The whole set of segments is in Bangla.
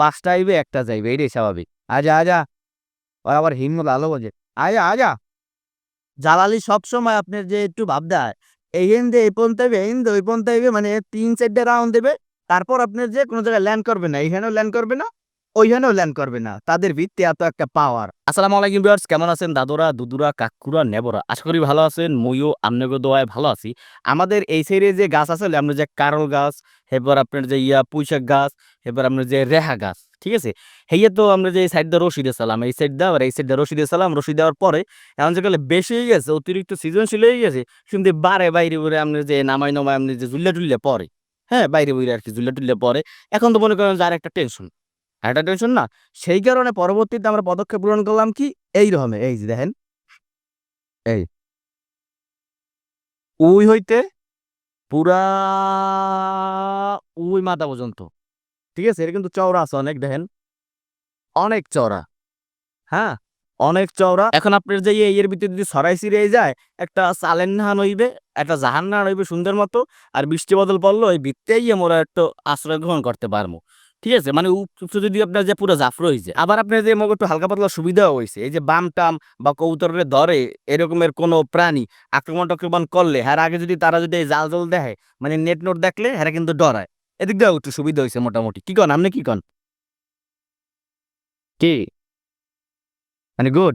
পাঁচটা আইবে, একটা যাইবে, এটাই স্বাভাবিক। আজা আজা। ওর আবার হিম্মত আলো বোঝে আজা আজা। জালালি সবসময় আপনার যে একটু ভাব দেয়, এই পর্যন্ত হবে এই হিন্দে ওই পর্যন্ত আইবে মানে তিন চারটে রাউন্ড দেবে, তারপর আপনার যে কোনো জায়গায় ল্যান্ড করবে না, এইখানেও ল্যান্ড করবে না ওইখানেও ল্যান্ড করবে না। তাদের ভিত্তি এত একটা পাওয়ার আসসালামু আলাইকুম ভিউয়ার্স কেমন আছেন? দাদুরা, দুদুরা, কাকুরা, নেবরা? আশা করি ভালো আছেন মইও আমনেগো দোয়ায় ভালো আছি। আমাদের এই সাইডে যে গাছ আছে আমরা যে কারল গাছ এরপর আপনার যে ইয়া পুঁইশাক গাছ এরপর আপনার যে রেহা গাছ, ঠিক আছে? হেয়ে তো আমরা যে এই সাইড দিয়ে রশি সালাম, এই সাইড দিয়ে আর এই সাইড দিয়ে রশি সালাম, রশি দেওয়ার পরে এখন যেগুলো বেশি হয়ে গেছে, অতিরিক্ত সৃজনশীল হয়ে গেছে, কিন্তু বারে বাইরে বলে আপনি যে নামাই নামাই আপনি যে জুল্লা টুল্লে পরে হ্যাঁ? বাইরে বইরে আর কি জুল্লা টুল্লে পরে এখন তো মনে করেন যে আর একটা টেনশন একটা টেনশন না। সেই কারণে পরবর্তীতে আমরা পদক্ষেপ গ্রহণ করলাম কি? এই রকমের এই যে দেখেন। এই। উই হইতে পুরা উই মাথা পর্যন্ত। ঠিক আছে? এটা কিন্তু চওড়া আছে অনেক, দেখেন। অনেক চওড়া। হ্যাঁ? অনেক চওড়া। এখন আপনার যে এর ভিতরে যদি সরাই সিরে যায়, একটা চালেন নাহান হইবে, একটা জাহান নাহান হইবে সুন্দর মতো, আর বৃষ্টি বদল পড়ল ওই ভিত্তেই আমরা একটু আশ্রয় গ্রহণ করতে পারব। ঠিক আছে? মানে উচ্চ যদি আপনার যে পুরো জাফর হয়েছে আবার আপনার যে মগ একটু হালকা পাতলা সুবিধাও হয়েছে এই যে বাম টাম বা কৌতরের ধরে এরকমের কোনো প্রাণী আক্রমণ টাক্রমণ করলে হ্যাঁ আগে যদি তারা যদি এই জাল জল দেখে মানে নেট নোট দেখলে হ্যাঁ কিন্তু ডরায়। এদিক দিয়েও একটু সুবিধা হয়েছে মোটামুটি। কি কন? আপনি কি কন? কি? মানে গুড?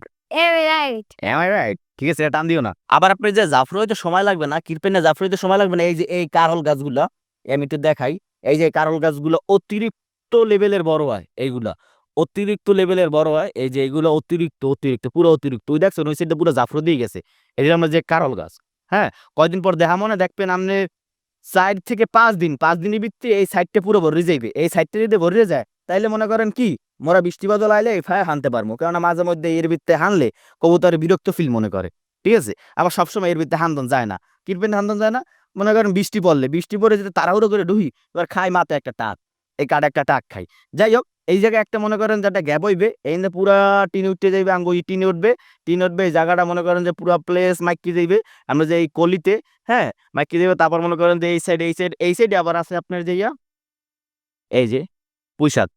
ঠিক আছে টান দিও না। আবার আপনি যে জাফর হইতে সময় লাগবে না কিরপেনে জাফর হইতে সময় লাগবে না এই যে এই কারল গাছগুলা আমি একটু দেখাই। এই যে কারল গাছগুলো অতিরিক্ত লেভেলের বড় হয় এইগুলা। অতিরিক্ত লেভেলের বড় হয় এই যে এইগুলো অতিরিক্ত অতিরিক্ত, পুরো অতিরিক্ত। ওই দেখছেন, ওই সাইডটা পুরো জাফর দিয়ে গেছে। যে আমরা যে কারল গাছ হ্যাঁ? কয়দিন পর দেখা মনে দেখবেন আপনি সাইড থেকে পাঁচ দিন, পাঁচ দিনের ভিত্তি এই সাইডটা পুরো ভরে যাইবে। এই সাইডটা যদি ভরে যায়, তাইলে মনে করেন কি? মোরা বৃষ্টি বাদল আইলে এই ফায় হানতে পারব। কেননা মাঝে মধ্যে এর ভিত্তে হানলে কবুতর বিরক্ত ফিল মনে করে। ঠিক আছে? আবার সবসময় এর ভিত্তে হান্দন যায় না। কিরপেন হান্দন যায় না? মনে করেন বৃষ্টি পড়লে, বৃষ্টি পড়ে যদি তাড়াহুড়ো করে ডুহি এবার খায় মাথায় একটা টাক এই কাঠ একটা টাক খাই। যাই হোক এই জায়গায় একটা মনে করেন যেটা গ্যাপ হইবে, এই যে পুরা টিন উঠতে যাইবে আঙ্গু টিনে উঠবে, টিন উঠবে, এই জায়গাটা মনে করেন যে পুরা প্লেস মাইকি যাইবে, আমরা যে এই কলিতে হ্যাঁ মাইকি যাইবে, তারপর মনে করেন যে এই সাইড এই সাইড এই সাইডে আবার আছে আপনার যে ইয়া, এই যে পুঁইশাক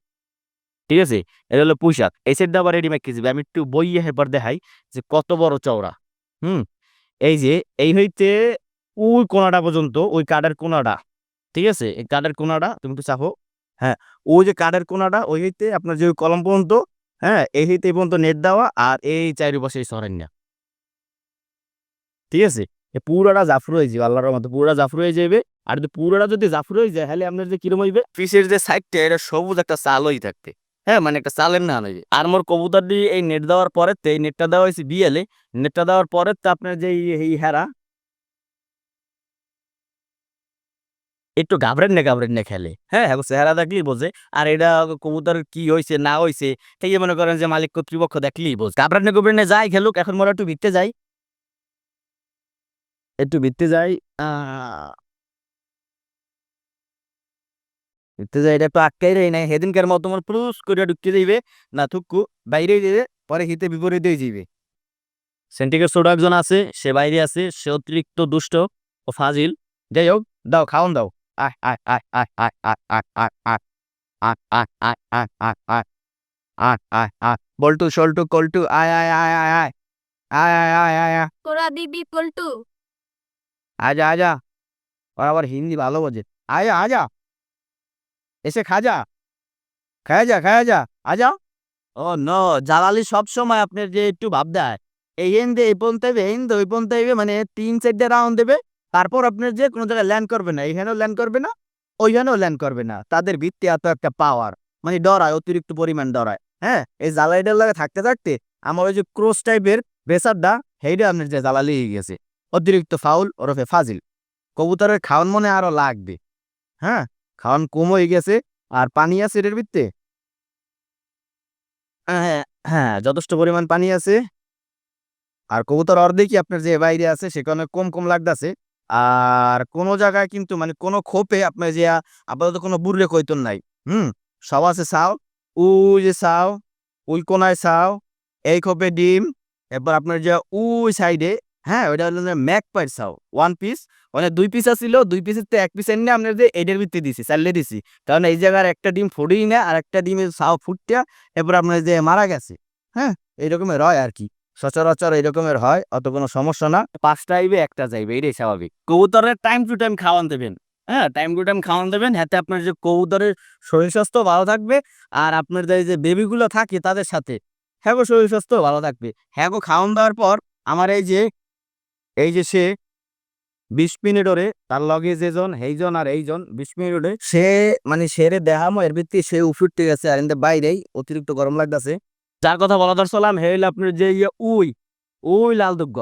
ঠিক আছে? এটা হলো পুঁইশাক এই সাইডটা আবার রেডি মাইকি যাবে আমি একটু বইয়ে হেবার দেখাই যে কত বড় চওড়া, হুম? এই যে, এই হইতে ওই কোনাটা পর্যন্ত, ওই কাঠের কোনাটা, ঠিক আছে? এই কাঠের কোনাটা, তুমি একটু চাপো। হ্যাঁ ওই যে কাঠের কোনাটা, ওই হইতে আপনার যে কলম পর্যন্ত হ্যাঁ এই হইতে এই পর্যন্ত নেট দেওয়া আর এই চারি পাশে এই সরান্যা ঠিক আছে? পুরোটা জাফর হয়ে যাবে, আল্লাহর মতো পুরা জাফর হয়ে যাবে। আর যদি পুরাটা যদি জাফর হয়ে যায়, তাহলে আপনার যে কিরম হইবে? ফিসের যে সাইডটা, এটা সবুজ একটা চাল হয়ে থাকতে হ্যাঁ মানে একটা চালের না হইবে। আর মোর কবুতর দিয়ে এই নেট দেওয়ার পরে এই নেটটা দেওয়া হয়েছে বিয়েলে নেটটা দেওয়ার পরে তো আপনার যে এই হেরা একটু ঘাবড়েন না ঘাবড়েন না খেলে। হ্যাঁ চেহারা দেখলেই বোঝে। আর এটা কবুতর কি হয়েছে না হয়েছে এই মনে করেন যে মালিক কর্তৃপক্ষ দেখলেই বোঝে। ঘাবড়েন না ঘাবড়েন না, যাই খেলুক, এখন মোরা একটু ভিত্তে যাই। একটু ভিত্তে যাই ভিত্তে যাই, এটা একটু আটকাই রে নাই। সেদিনকার মতো তোমার পুরুষ করে ঢুকতে যাইবে, না থুকু, বাইরে যাবে পরে হিতে বিপরীত হয়ে যাইবে। সেন্টিকের ছোট একজন আছে, সে বাইরে আছে, সে অতিরিক্ত দুষ্ট ও ফাজিল। যাই হোক, দাও, খাওন দাও। আয় আয় আয় আয় আয় আয় আয় আয় আয় আয় আয় আয় আয় আয় আয় আয়। আয় আয় বল্টু সল্টু কল্টু আয় আয় আয় আয় আয় আয় আয় আয় আয় আয় তোরা দিবি পল্টু আজা আজা ওর আবার হিন্দি ভালো বোঝে। আজা আজা এসে খাজা খায়া যা খায়া যা। আজা ও ন জালালি সব সময় আপনার যে একটু ভাব দেয়। এই হিন্দে এই পর্যন্ত হইবে এই হিন্দে ওই হইবে মানে তিন চারটে রাউন্ড দেবে। তারপর আপনার যে কোনো জায়গায় ল্যান্ড করবে না, এইখানেও ল্যান্ড করবে না, ওইখানেও ল্যান্ড করবে না। তাদের ভিত্তি এত একটা পাওয়ার মানে ডরায়, অতিরিক্ত পরিমাণ ডরায়। হ্যাঁ এই জ্বালাইটার লাগে থাকতে থাকতে আমার ওই যে ক্রোস টাইপের বেসারটা সেইটা আপনার যে জ্বালালি হয়ে গেছে। অতিরিক্ত ফাউল ওরফে ফাজিল। কবুতরের খাওয়ান মনে আরও লাগবে। হ্যাঁ খাওয়ান কম হয়ে গেছে, আর পানি আছে এটার ভিত্তে? হ্যাঁ হ্যাঁ যথেষ্ট পরিমাণ পানি আছে। আর কবুতর অর্ধেকই আপনার যে বাইরে আছে, সেখানে কম কম লাগতেছে। আর কোনো জায়গায় কিন্তু মানে কোনো খোপে আপনার যে আপাতত কোনো বুড়লে কইতন নাই। হুম? সব আছে সাও ওই যে সাও ওই কোনায় সাও এই খোপে ডিম, এরপর আপনার যে ওই সাইডে হ্যাঁ? ওইটা হলো ম্যাক পাইর ছাও ওয়ান পিস মানে দুই পিস আছিল, দুই পিসের তো এক পিস এনে আপনার যে এডের ভিত্তি দিছি চাল্লে দিছি। কারণ এই জায়গার একটা ডিম ফুটেই না, আর একটা ডিমের ছাও ফুটটা, এরপর আপনার যে মারা গেছে হ্যাঁ? এইরকমের হয় আর কি। সচরাচর এইরকমের হয়, অত কোনো সমস্যা না। পাঁচটা আইবে একটা যাইবে, এটাই স্বাভাবিক। কবুতরের টাইম টু টাইম খাওয়ান দেবেন। হ্যাঁ টাইম টু টাইম খাওয়ান দেবেন, হাতে আপনার যে কবুতরের শরীর স্বাস্থ্য ভালো থাকবে, আর আপনার যে- বেবিগুলো থাকে তাদের সাথে হ্যাঁ শরীর স্বাস্থ্য ভালো থাকবে। হ্যাঁ গো, খাওয়ান দেওয়ার পর আমার এই যে এই যে সে বিশ মিনিট ওরে, তার লগে যেজন এইজন আর এইজন বিশ মিনিট ওরে, সে মানে সেরে দেখামো, এর ভিত্তি সে উফুটতে গেছে, আর এতে বাইরেই অতিরিক্ত গরম লাগতেছে। যার কথা বলা দরছিলাম হে হইল আপনার যে ইয়ে উই উই লাল দুর্গ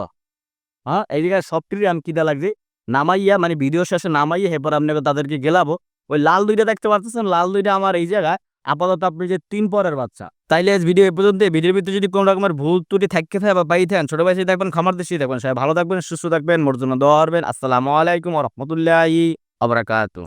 হ্যাঁ এই জায়গায় সবটিরই আমি কিনা লাগছে নামাইয়া মানে ভিডিও শেষে নামাইয়া, এরপর আপনাকে তাদেরকে গেলাবো। ওই লাল দুইটা দেখতে পাচ্ছেন লাল দুইটা আমার এই জায়গায়, আপাতত আপনি যে তিন পরের বাচ্চা। তাইলে আজ ভিডিও এ পর্যন্ত ভিডিওর ভিতরে যদি কোনো রকমের ভুল ত্রুটি থাকতে থাকে বা পাই থাকেন, ছোট ভাই থাকবেন, খামার দেশে থাকবেন, সবাই ভালো থাকবেন, সুস্থ থাকবেন মোর জন্য দোয়া আসসালামু আলাইকুম রহমতুল্লাহি আবরাকাতু